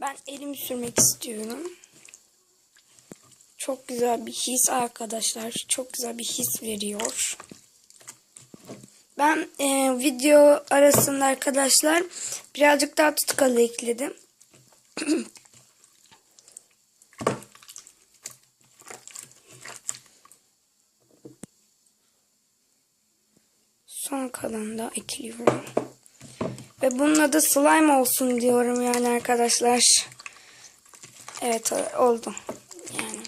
ben elimi sürmek istiyorum. Çok güzel bir his arkadaşlar. Çok güzel bir his veriyor. Ben e, video arasında arkadaşlar birazcık daha tutkalı ekledim. Son kalan da ekliyorum. Ve bunun adı slime olsun diyorum yani arkadaşlar. Evet oldu. Yani.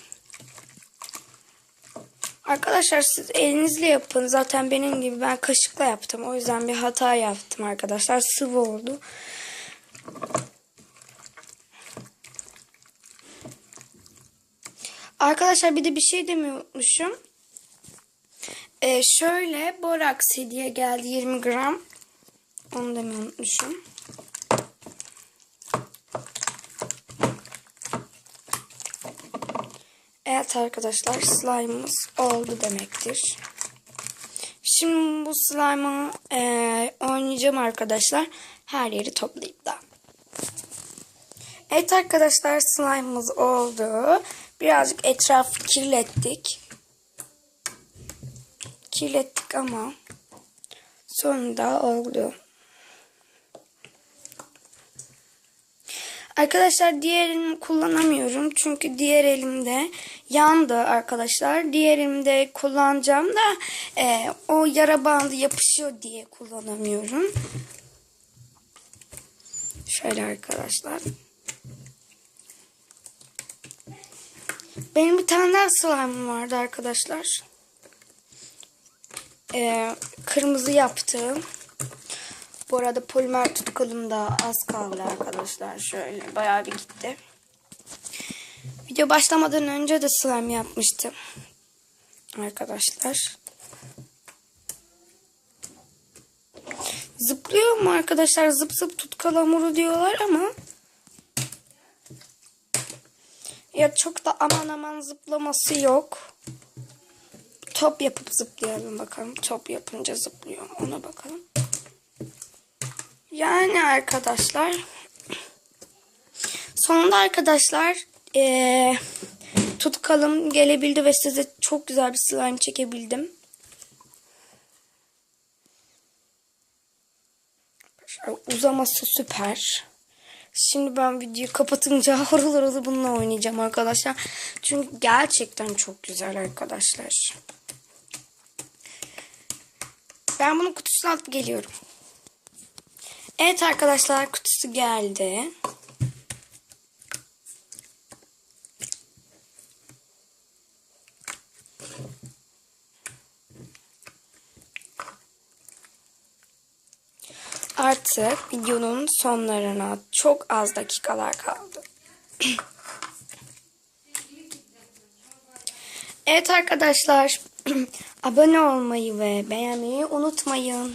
Arkadaşlar siz elinizle yapın. Zaten benim gibi ben kaşıkla yaptım. O yüzden bir hata yaptım arkadaşlar. Sıvı oldu. Arkadaşlar bir de bir şey demeyi unutmuşum. Ee, şöyle boraks hediye geldi 20 gram. Onu demeyi unutmuşum. Evet arkadaşlar slime'ımız oldu demektir. Şimdi bu slime'ı e, oynayacağım arkadaşlar. Her yeri toplayıp da. Evet arkadaşlar slime'ımız oldu. Birazcık etrafı kirlettik. Kirlettik ama sonunda oldu. Arkadaşlar diğer elimi kullanamıyorum. Çünkü diğer elimde yandı arkadaşlar. Diğer elimde kullanacağım da e, o yara bandı yapışıyor diye kullanamıyorum. Şöyle arkadaşlar. Benim bir tane daha slime'ım vardı arkadaşlar. E, kırmızı yaptım. Bu arada polimer tutkalım da az kaldı arkadaşlar. Şöyle bayağı bir gitti. Video başlamadan önce de slime yapmıştım. Arkadaşlar. Zıplıyor mu arkadaşlar? Zıp zıp tutkal hamuru diyorlar ama. Ya çok da aman aman zıplaması yok. Top yapıp zıplayalım bakalım. Top yapınca zıplıyor. Ona bakalım. Yani arkadaşlar sonunda arkadaşlar ee, tutkalım gelebildi ve size çok güzel bir slime çekebildim. Uzaması süper. Şimdi ben videoyu kapatınca horul horul bununla oynayacağım arkadaşlar. Çünkü gerçekten çok güzel arkadaşlar. Ben bunun kutusunu alıp geliyorum. Evet arkadaşlar kutusu geldi. Artık videonun sonlarına çok az dakikalar kaldı. evet arkadaşlar abone olmayı ve beğenmeyi unutmayın.